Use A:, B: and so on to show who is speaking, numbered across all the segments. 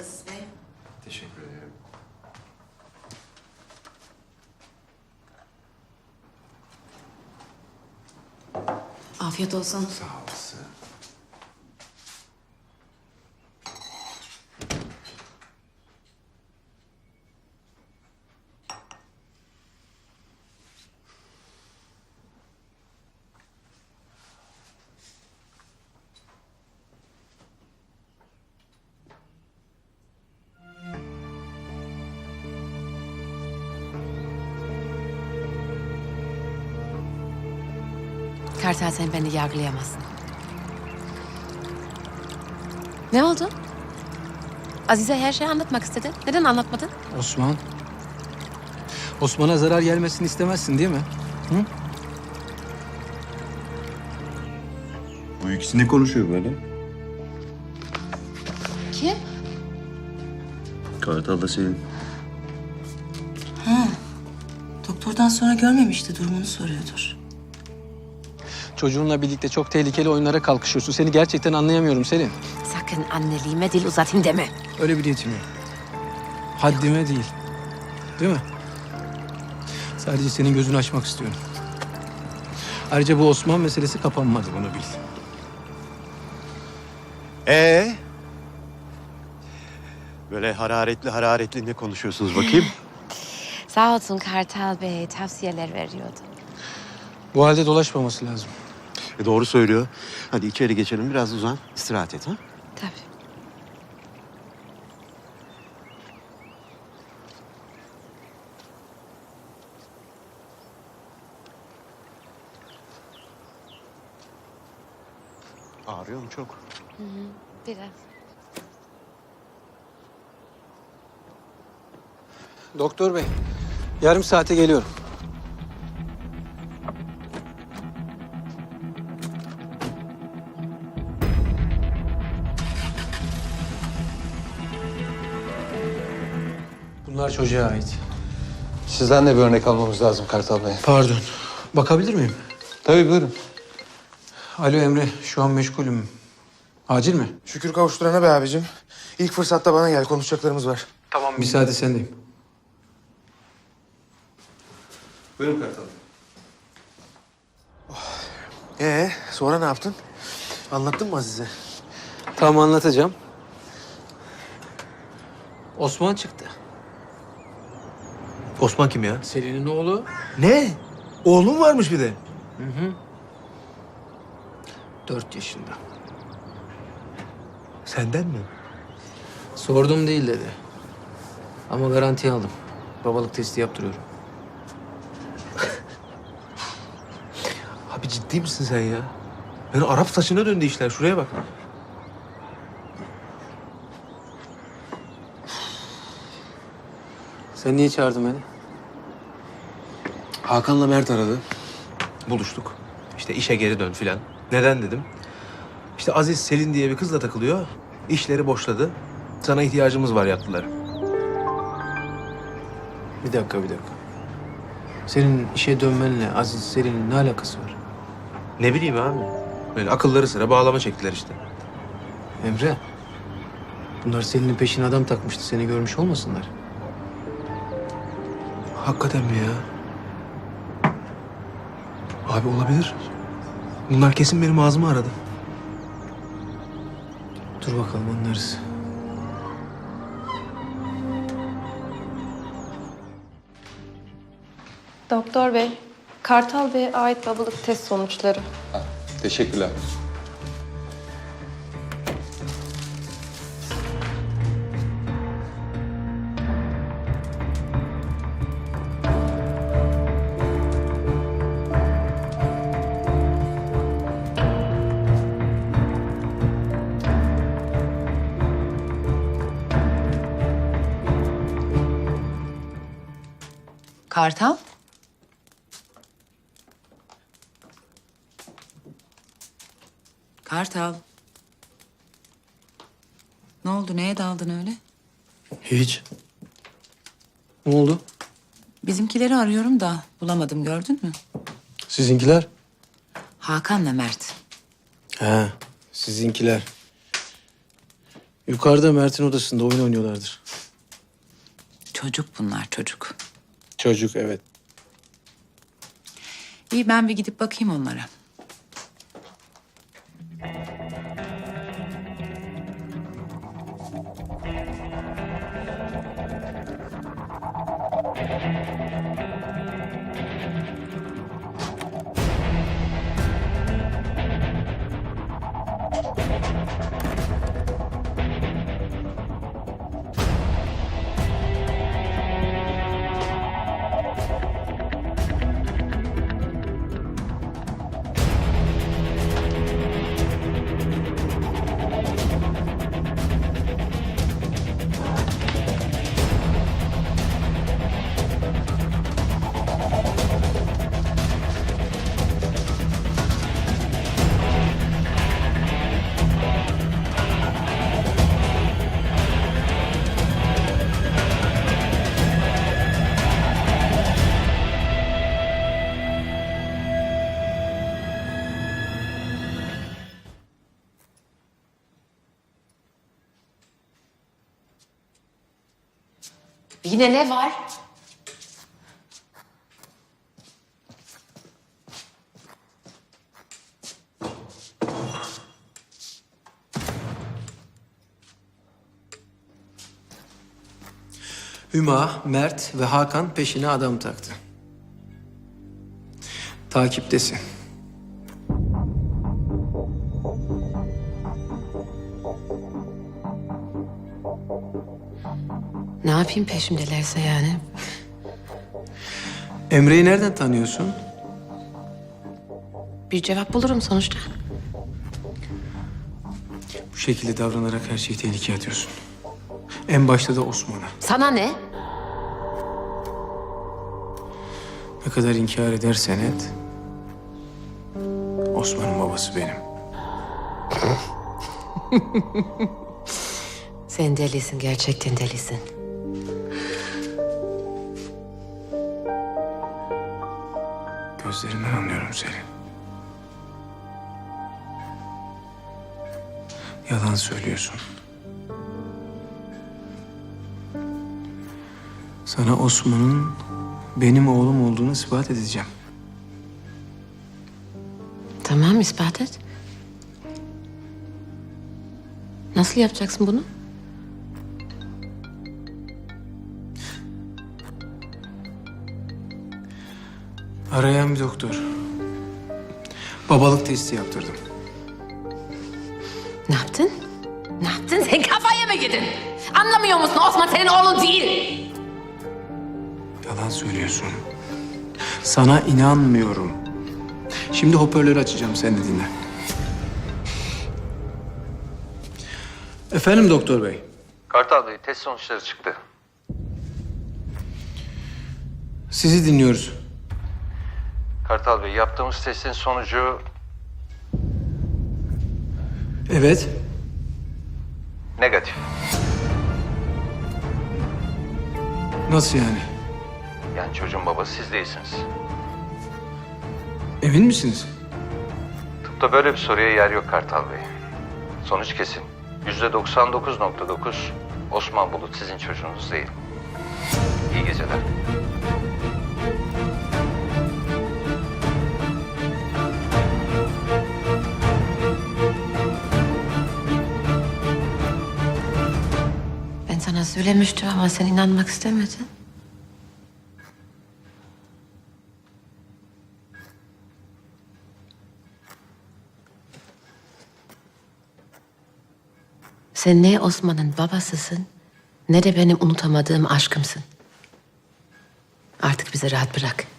A: Aziz Bey.
B: Teşekkür ederim.
A: Afiyet olsun.
B: Sağ olasın.
A: Kartal sen beni yargılayamazsın. Ne oldu? Azize her şeyi anlatmak istedi. Neden anlatmadın?
C: Osman. Osman'a zarar gelmesini istemezsin değil mi? Hı?
B: Bu ikisi ne konuşuyor böyle?
A: Kim?
B: Kartal da senin.
D: Doktordan sonra görmemişti durumunu soruyordur.
C: Çocuğunla birlikte çok tehlikeli oyunlara kalkışıyorsun. Seni gerçekten anlayamıyorum Selin.
A: Sakın anneliğime dil uzatayım deme.
C: Öyle bir niyetim yok. Haddime değil. Değil mi? Sadece senin gözünü açmak istiyorum. Ayrıca bu Osman meselesi kapanmadı bunu bil.
E: Ee? Böyle hararetli hararetli ne konuşuyorsunuz bakayım?
A: Sağ olsun Kartal Bey tavsiyeler veriyordu.
C: Bu halde dolaşmaması lazım.
E: E, doğru söylüyor. Hadi içeri geçelim biraz uzan. istirahat et ha.
A: Tabii.
E: Ağrıyor mu çok?
A: Biraz.
C: Doktor bey, yarım saate geliyorum. Bunlar çocuğa ait.
F: Sizden de bir örnek almamız lazım Kartal Bey.
C: Pardon. Bakabilir miyim?
F: Tabii buyurun.
C: Alo Emre, şu an meşgulüm. Acil mi?
G: Şükür kavuşturana be abicim. İlk fırsatta bana gel konuşacaklarımız var.
C: Tamam. Müsaade sendeyim.
F: Buyurun Kartal Bey.
G: Ee sonra ne yaptın? Anlattın mı Azize?
C: Tamam anlatacağım. Osman çıktı.
G: Osman kim ya?
C: Selin'in oğlu.
G: Ne? Oğlum varmış bir de.
C: Dört yaşında.
G: Senden mi?
C: Sordum değil dedi. Ama garantiye aldım. Babalık testi yaptırıyorum.
G: Abi ciddi misin sen ya? Yani Arap saçına döndü işler. Şuraya bak.
C: Sen niye çağırdın beni?
G: Hakan'la Mert aradı. Buluştuk. İşte işe geri dön filan. Neden dedim. İşte Aziz Selin diye bir kızla takılıyor. İşleri boşladı. Sana ihtiyacımız var yaptılar.
C: Bir dakika, bir dakika. Senin işe dönmenle Aziz Selin'in ne alakası var?
G: Ne bileyim abi. Böyle akılları sıra bağlama çektiler işte.
C: Emre, bunlar Selin'in peşine adam takmıştı. Seni görmüş olmasınlar.
G: Hakikaten mi ya? Abi olabilir. Bunlar kesin benim ağzımı aradı.
C: Dur bakalım anlarız.
H: Doktor bey, Kartal Bey'e ait babalık test sonuçları.
F: Teşekkürler.
D: Kartal? Kartal. Ne oldu? Neye daldın öyle?
C: Hiç. Ne oldu?
D: Bizimkileri arıyorum da bulamadım gördün mü?
C: Sizinkiler?
D: Hakan'la Mert.
C: He, sizinkiler. Yukarıda Mert'in odasında oyun oynuyorlardır.
D: Çocuk bunlar çocuk.
C: Çocuk evet.
D: İyi ben bir gidip bakayım onlara.
A: Yine ne var?
C: Hüma, Mert ve Hakan peşine adam taktı. Takiptesin.
A: Ne yapayım peşimdelerse yani?
C: Emre'yi nereden tanıyorsun?
A: Bir cevap bulurum sonuçta.
C: Bu şekilde davranarak her şeyi tehlikeye atıyorsun. En başta da Osman'a.
A: Sana ne?
C: Ne kadar inkar edersen et. Osman'ın babası benim.
A: Sen delisin, gerçekten delisin.
C: Gözlerinden anlıyorum seni. Yalan söylüyorsun. Sana Osman'ın benim oğlum olduğunu ispat edeceğim.
A: Tamam, ispat et. Nasıl yapacaksın bunu?
C: Arayan bir doktor. Babalık testi yaptırdım.
A: Ne yaptın? Ne yaptın? Sen kafaya mı yedin? Anlamıyor musun? Osman senin oğlun değil.
C: Yalan söylüyorsun. Sana inanmıyorum. Şimdi hoparlörü açacağım sen de dinle. Efendim doktor bey.
F: Kartal Bey test sonuçları çıktı.
C: Sizi dinliyoruz.
F: Kartal Bey yaptığımız testin sonucu
C: Evet.
F: negatif.
C: Nasıl yani?
F: Yani çocuğun babası siz değilsiniz.
C: Emin misiniz?
F: Tıpta böyle bir soruya yer yok Kartal Bey. Sonuç kesin. Yüzde 99.9 Osman Bulut sizin çocuğunuz değil. İyi geceler.
A: Söylemiştim ama sen inanmak istemedin. Sen ne Osman'ın babasısın ne de benim unutamadığım aşkımsın. Artık bizi rahat bırak.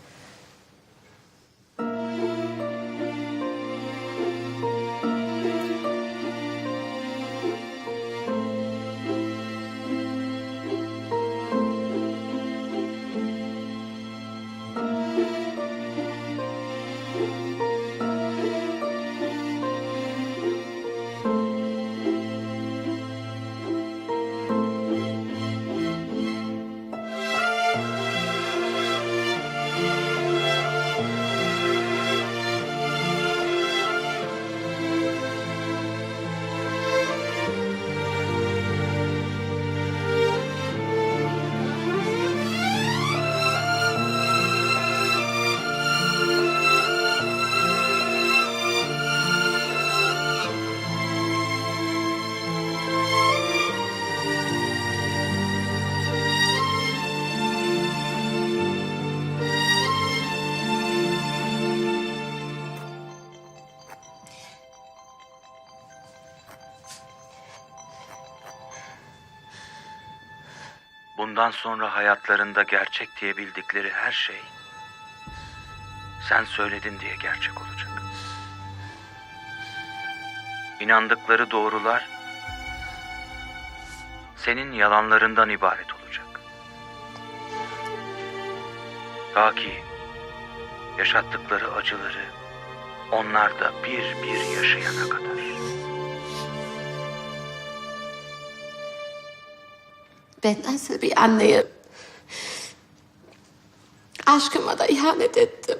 I: Bundan sonra hayatlarında gerçek diye bildikleri her şey sen söyledin diye gerçek olacak. İnandıkları doğrular senin yalanlarından ibaret olacak. Ta ki yaşattıkları acıları onlar da bir bir yaşayana kadar.
A: Ben nasıl bir anneyim? Aşkıma da ihanet ettim.